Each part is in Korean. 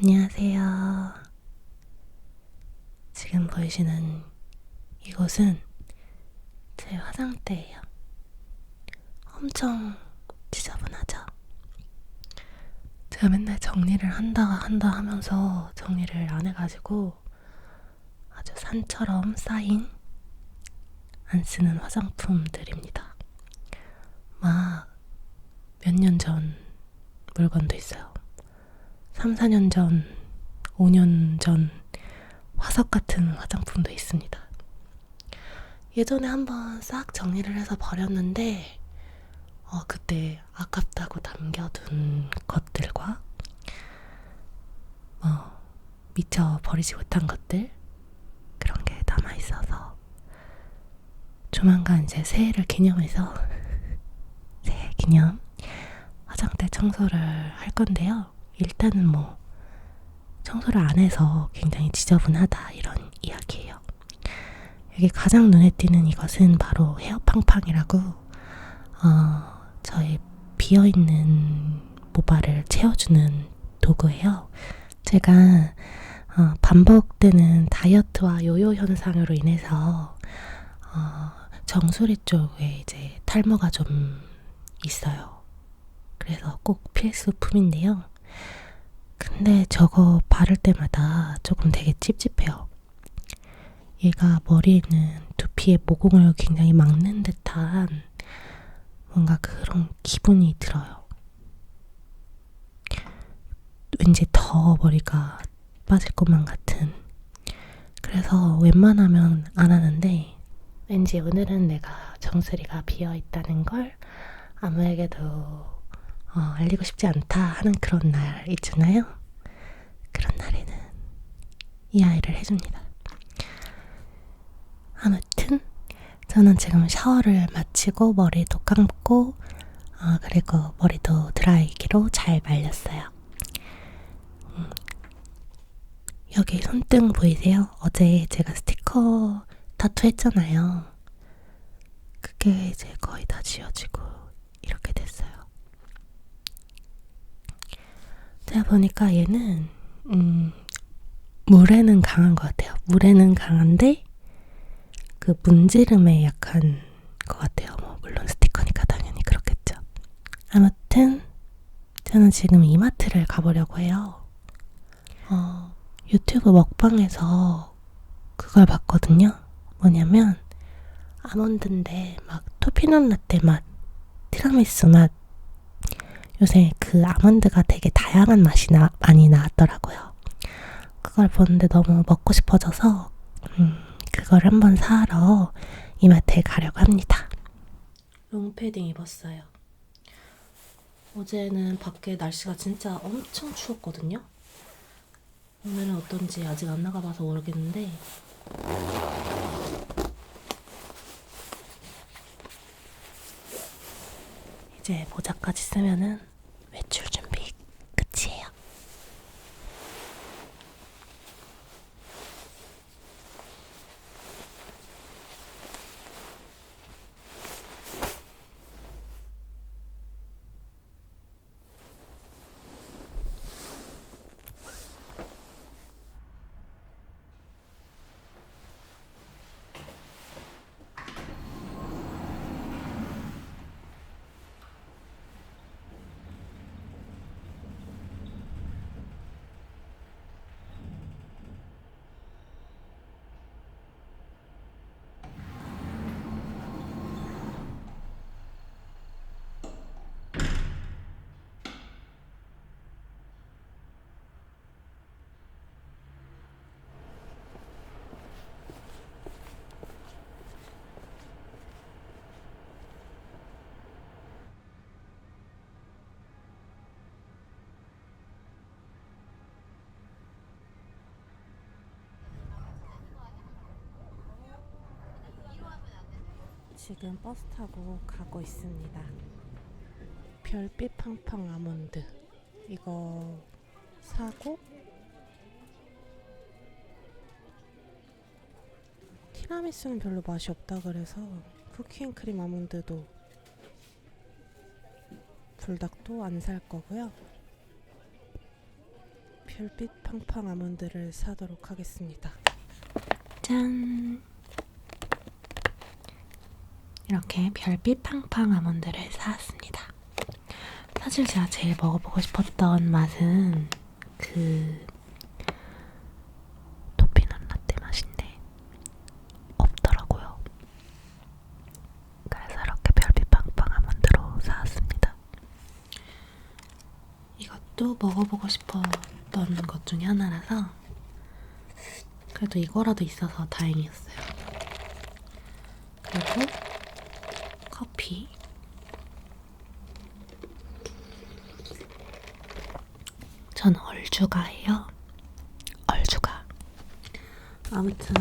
안녕하세요. 지금 보이시는 이곳은 제 화장대예요. 엄청 지저분하죠? 제가 맨날 정리를 한다 한다 하면서 정리를 안 해가지고 아주 산처럼 쌓인 안 쓰는 화장품들입니다. 막 몇 년 전 물건도 있어요. 3, 4년 전, 5년 전 화석 같은 화장품도 있습니다. 예전에 한번 싹 정리를 해서 버렸는데, 어, 그때 아깝다고 남겨둔 것들과, 어, 미처 버리지 못한 것들, 그런 게 남아있어서, 조만간 이제 새해를 기념해서, 새해 기념 화장대 청소를 할 건데요. 일단은 뭐 청소를 안 해서 굉장히 지저분하다 이런 이야기예요. 여기 가장 눈에 띄는 이것은 바로 헤어팡팡이라고 어, 저의 비어 있는 모발을 채워주는 도구예요. 제가 어, 반복되는 다이어트와 요요 현상으로 인해서 어, 정수리 쪽에 이제 탈모가 좀 있어요. 그래서 꼭 필수품인데요. 근데 저거 바를 때마다 조금 되게 찝찝해요. 얘가 머리에 있는 두피의 모공을 굉장히 막는 듯한 뭔가 그런 기분이 들어요. 왠지 더 머리가 빠질 것만 같은. 그래서 웬만하면 안 하는데 왠지 오늘은 내가 정수리가 비어 있다는 걸 아무에게도 어, 알리고 싶지 않다 하는 그런 날 있잖아요. 그런 날에는 이 아이를 해줍니다. 아무튼 저는 지금 샤워를 마치고 머리도 감고 어, 그리고 머리도 드라이기로 잘 말렸어요. 음, 여기 손등 보이세요? 어제 제가 스티커 타투 했잖아요. 그게 이제 거의 다 지워지고 이렇게 됐어요. 제가 보니까 얘는 음, 물에는 강한 것 같아요. 물에는 강한데 그 문지름에 약한 것 같아요. 뭐 물론 스티커니까 당연히 그렇겠죠. 아무튼 저는 지금 이마트를 가보려고 해요. 어, 유튜브 먹방에서 그걸 봤거든요. 뭐냐면 아몬드인데 막 토피넛 라떼 맛, 티라미수 맛 요새 그 아몬드가 되게 다양한 맛이 나, 많이 나왔더라고요. 그걸 보는데 너무 먹고 싶어져서 음, 그걸 한번 사러 이마트에 가려고 합니다. 롱패딩 입었어요. 어제는 밖에 날씨가 진짜 엄청 추웠거든요. 오늘은 어떤지 아직 안 나가봐서 모르겠는데 이제 모자까지 쓰면은 외출 준비 끝이에요. 지금 버스 타고 가고 있습니다. 별빛 팡팡 아몬드 이거 사고 티라미수는 별로 맛이 없다 그래서 쿠키앤크림 아몬드도 불닭도 안 살 거고요. 별빛 팡팡 아몬드를 사도록 하겠습니다. 짠! 이렇게 별빛 팡팡 아몬드를 사왔습니다. 사실 제가 제일 먹어보고 싶었던 맛은 그 토피넛 라떼 맛인데 없더라고요. 그래서 이렇게 별빛 팡팡 아몬드로 사왔습니다. 이것도 먹어보고 싶었던 것 중에 하나라서 그래도 이거라도 있어서 다행이었어요. 그리고 커피. 전 얼주가예요. 얼주가. 아무튼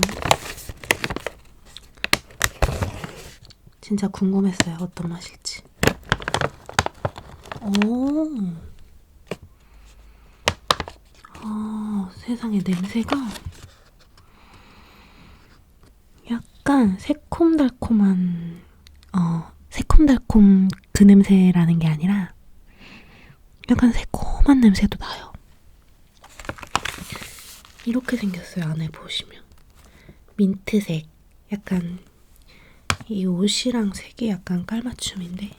진짜 궁금했어요. 어떤 맛일지. 오. 아, 세상에 냄새가 약간 새콤달콤한 어, 새콤달콤 그 냄새라는 게 아니라 약간 새콤한 냄새도 나요. 이렇게 생겼어요. 안에 보시면 민트색 약간 이 옷이랑 색이 약간 깔맞춤인데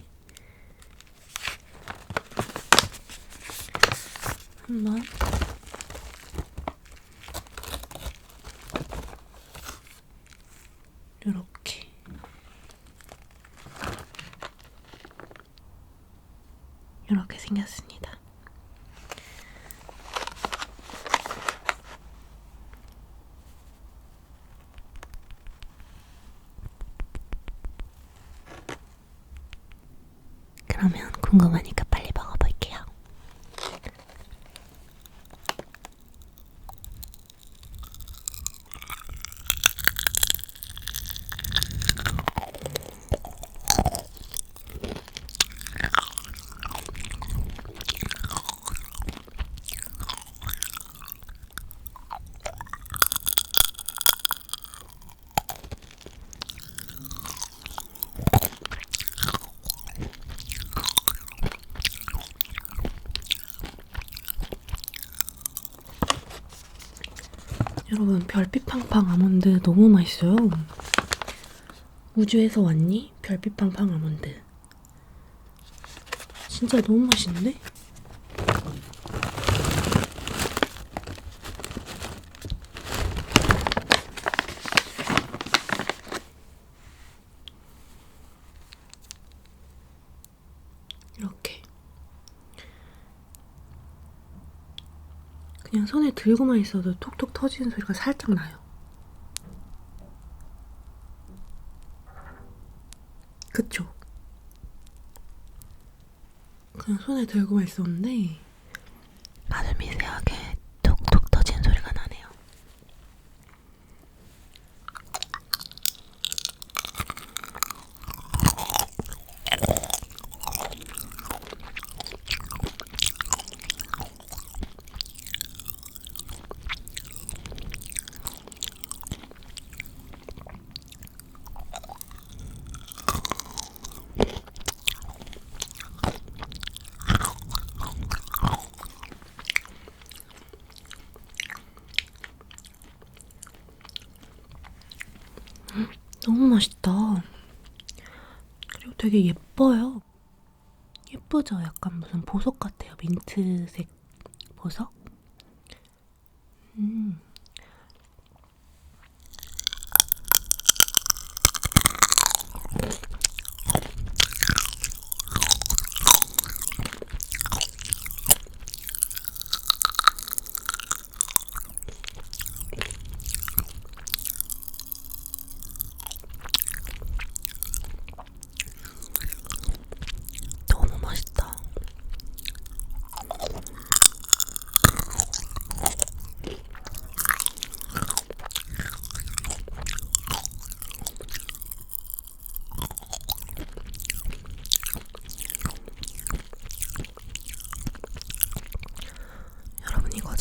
한번 이렇게 이렇게 생겼습니다. 그러면 궁금하니까 빨리 먹어볼게요. 여러분 별빛 팡팡 아몬드 너무 맛있어요. 우주에서 왔니? 별빛 팡팡 아몬드. 진짜 너무 맛있는데? 이렇게 그냥 손에 들고만 있어도 톡톡 터지는 소리가 살짝 나요. 그쵸? 그냥 손에 들고만 있었는데 아주 미세하게 톡톡 터지는 소리가 나네요. 맛있다. 그리고 되게 예뻐요. 예쁘죠? 약간 무슨 보석 같아요. 민트색 보석?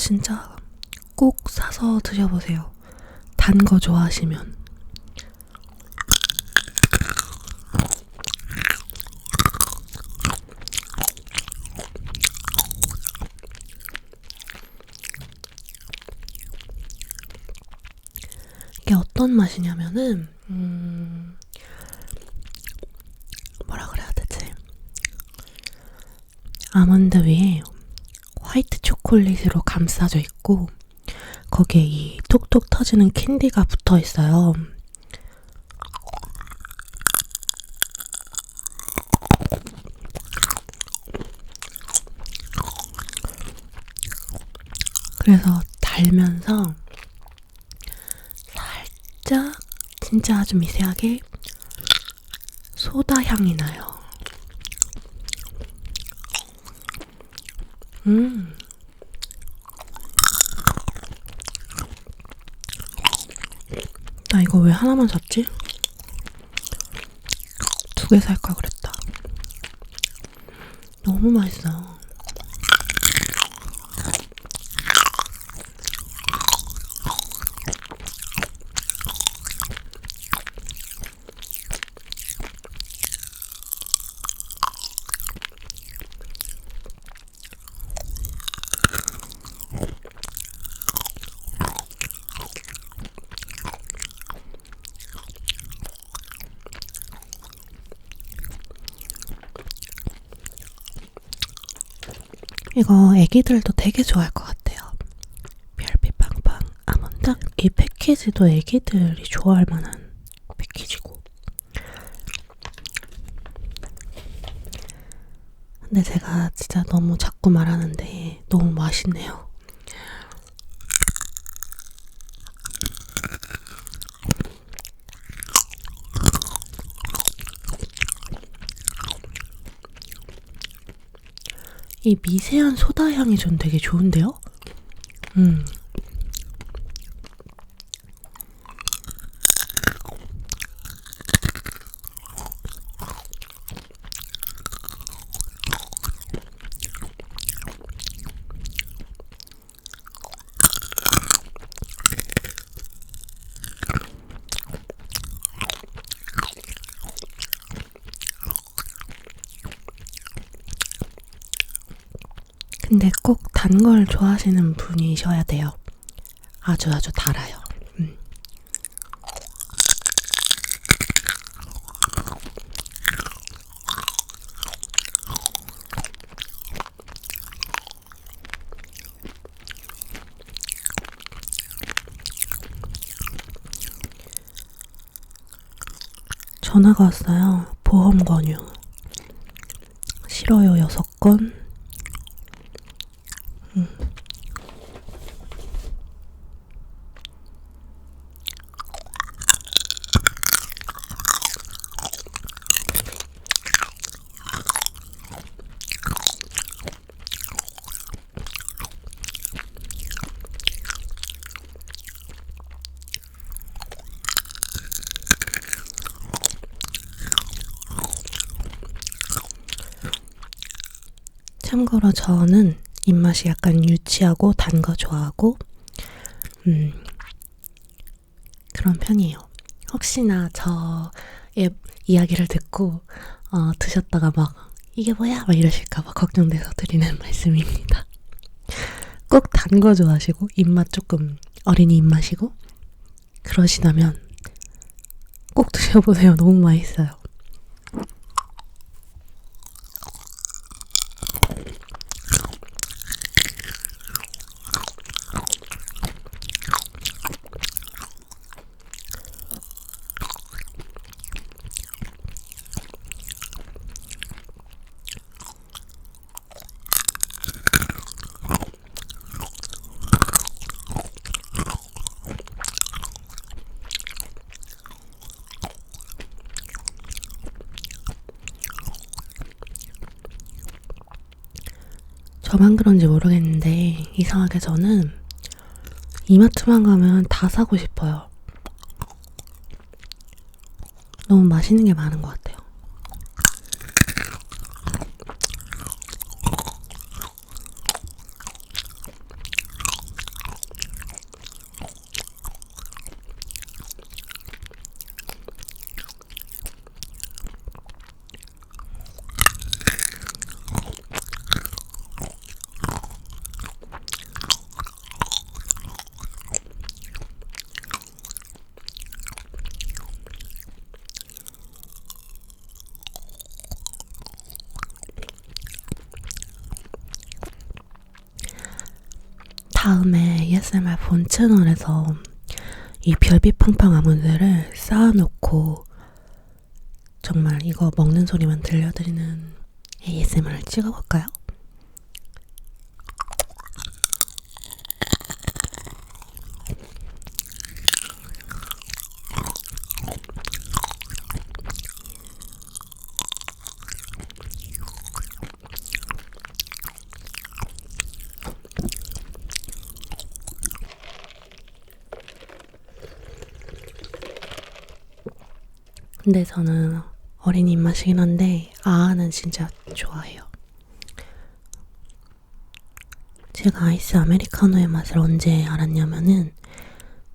진짜 꼭 사서 드셔보세요. 단 거 좋아하시면. 이게 어떤 맛이냐면은, 음, 뭐라 그래야 되지? 아몬드 위에 초콜릿으로 감싸져 있고 거기에 이 톡톡 터지는 캔디가 붙어 있어요. 그래서 달면서 살짝 진짜 아주 미세하게 소다 향이 나요. 음. 나 이거 왜 하나만 샀지? 두 개 살까 그랬다. 너무 맛있어. 이거 애기들도 되게 좋아할 것 같아요. 별빛 빵빵 아몬드 이 패키지도 애기들이 좋아할 만한 패키지고. 근데 제가 진짜 너무 자꾸 말하는데 너무 맛있네요. 이 미세한 소다 향이 전 되게 좋은데요? 음. 근데 꼭 단 걸 좋아하시는 분이셔야 돼요. 아주 아주 달아요. 음. 전화가 왔어요. 보험 권유. 싫어요, 여섯 건. 참고로 저는 입맛이 약간 유치하고 단 거 좋아하고 음 그런 편이에요. 혹시나 저의 이야기를 듣고 어, 드셨다가 막 이게 뭐야 막 이러실까봐 걱정돼서 드리는 말씀입니다. 꼭 단 거 좋아하시고 입맛 조금 어린이 입맛이고 그러시다면 꼭 드셔보세요. 너무 맛있어요. 저만 그런지 모르겠는데 이상하게 저는 이마트만 가면 다 사고 싶어요. 너무 맛있는 게 많은 것 같아요. 다음에 ASMR 본 채널에서 이 별빛 팡팡 아몬드를 쌓아놓고 정말 이거 먹는 소리만 들려드리는 ASMR을 찍어볼까요? 근데 저는 어린 입맛이긴 한데 아는 진짜 좋아해요. 제가 아이스 아메리카노의 맛을 언제 알았냐면은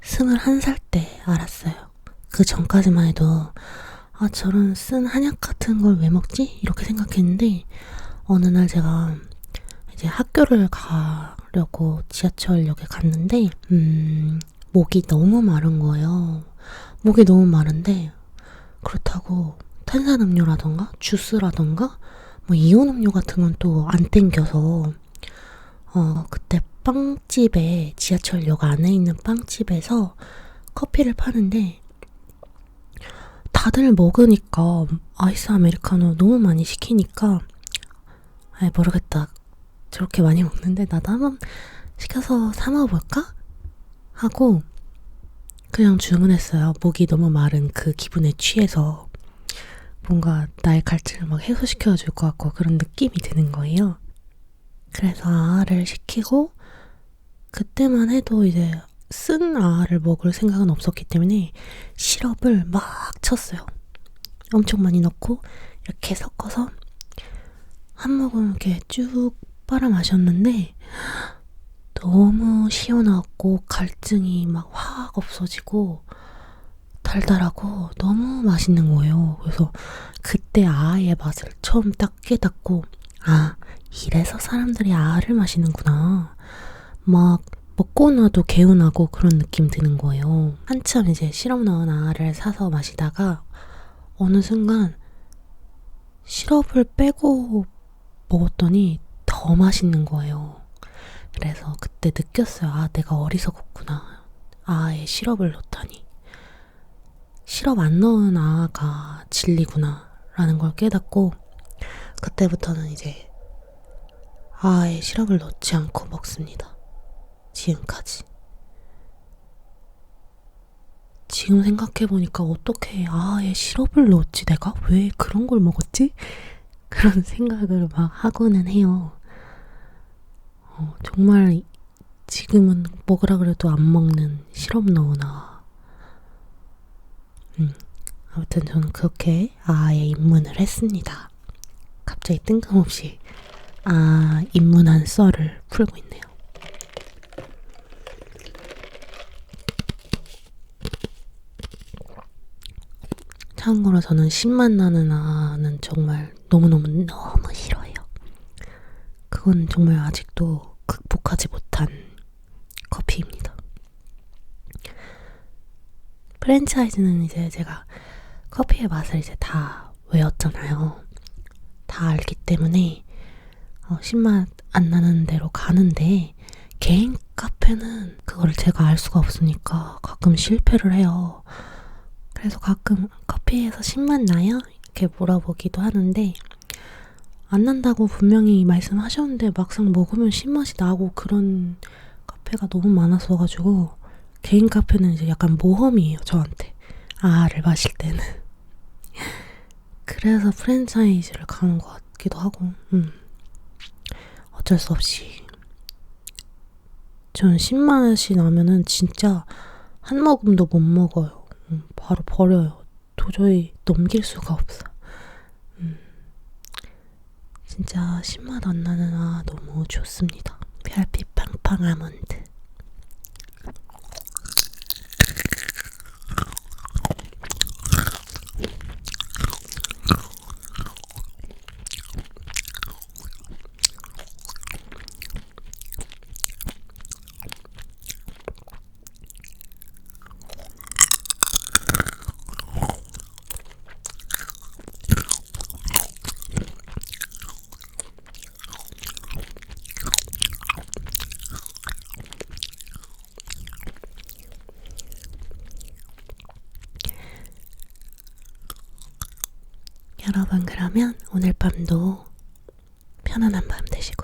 21살 때 알았어요. 그 전까지만 해도 아 저런 쓴 한약 같은 걸 왜 먹지? 이렇게 생각했는데 어느 날 제가 이제 학교를 가려고 지하철역에 갔는데 음 목이 너무 마른 거예요. 목이 너무 마른데 그렇다고 탄산음료라던가 주스라던가 뭐 이온음료 같은 건 또 안 땡겨서 어 그때 빵집에 지하철역 안에 있는 빵집에서 커피를 파는데 다들 먹으니까 아이스 아메리카노 너무 많이 시키니까 아 모르겠다. 저렇게 많이 먹는데 나도 한번 시켜서 사 먹어볼까? 하고 그냥 주문했어요. 목이 너무 마른 그 기분에 취해서 뭔가 나의 갈증을 막 해소시켜 줄 것 같고 그런 느낌이 드는 거예요. 그래서 아아를 시키고 그때만 해도 이제 쓴 아아를 먹을 생각은 없었기 때문에 시럽을 막 쳤어요. 엄청 많이 넣고 이렇게 섞어서 한 모금 이렇게 쭉 빨아 마셨는데 너무 시원하고 갈증이 막 확 없어지고 달달하고 너무 맛있는 거예요. 그래서 그때 아의 맛을 처음 딱 깨닫고 아 이래서 사람들이 아를 마시는구나. 막 먹고 나도 개운하고 그런 느낌 드는 거예요. 한참 이제 시럽 넣은 아를 사서 마시다가 어느 순간 시럽을 빼고 먹었더니 더 맛있는 거예요. 그래서 그때 느꼈어요. 아, 내가 어리석었구나. 아에 시럽을 넣다니. 시럽 안 넣은 아가 진리구나. 라는 걸 깨닫고, 그때부터는 이제 아에 시럽을 넣지 않고 먹습니다. 지금까지. 지금 생각해보니까 어떻게 아에 시럽을 넣었지? 내가 왜 그런 걸 먹었지? 그런 생각을 막 하고는 해요. 어, 정말 지금은 먹으라 그래도 안 먹는 시럽 넣으나. 음, 아무튼 저는 그렇게 아에 입문을 했습니다. 갑자기 뜬금없이 아 입문한 썰을 풀고 있네요. 참고로 저는 신맛 나는 아는 정말 너무너무 너무 싫어해요. 그건 정말 아직도 극복하지 못한 커피입니다. 프랜차이즈는 이제 제가 커피의 맛을 이제 다 외웠잖아요. 다 알기 때문에 어, 신맛 안 나는 대로 가는데 개인 카페는 그걸 제가 알 수가 없으니까 가끔 실패를 해요. 그래서 가끔 커피에서 신맛 나요? 이렇게 물어보기도 하는데 안 난다고 분명히 말씀하셨는데 막상 먹으면 신맛이 나고 그런 카페가 너무 많았어가지고 개인 카페는 이제 약간 모험이에요 저한테. 아를 마실 때는. 그래서 프랜차이즈를 가는 것 같기도 하고 음. 어쩔 수 없이. 전 신맛이 나면은 진짜 한 모금도 못 먹어요. 음, 바로 버려요. 도저히 넘길 수가 없어 진짜 신맛 안 나는 아 너무 좋습니다. 별빛 팡팡 아몬드. 여러분, 그러면 오늘 밤도 편안한 밤 되시고요.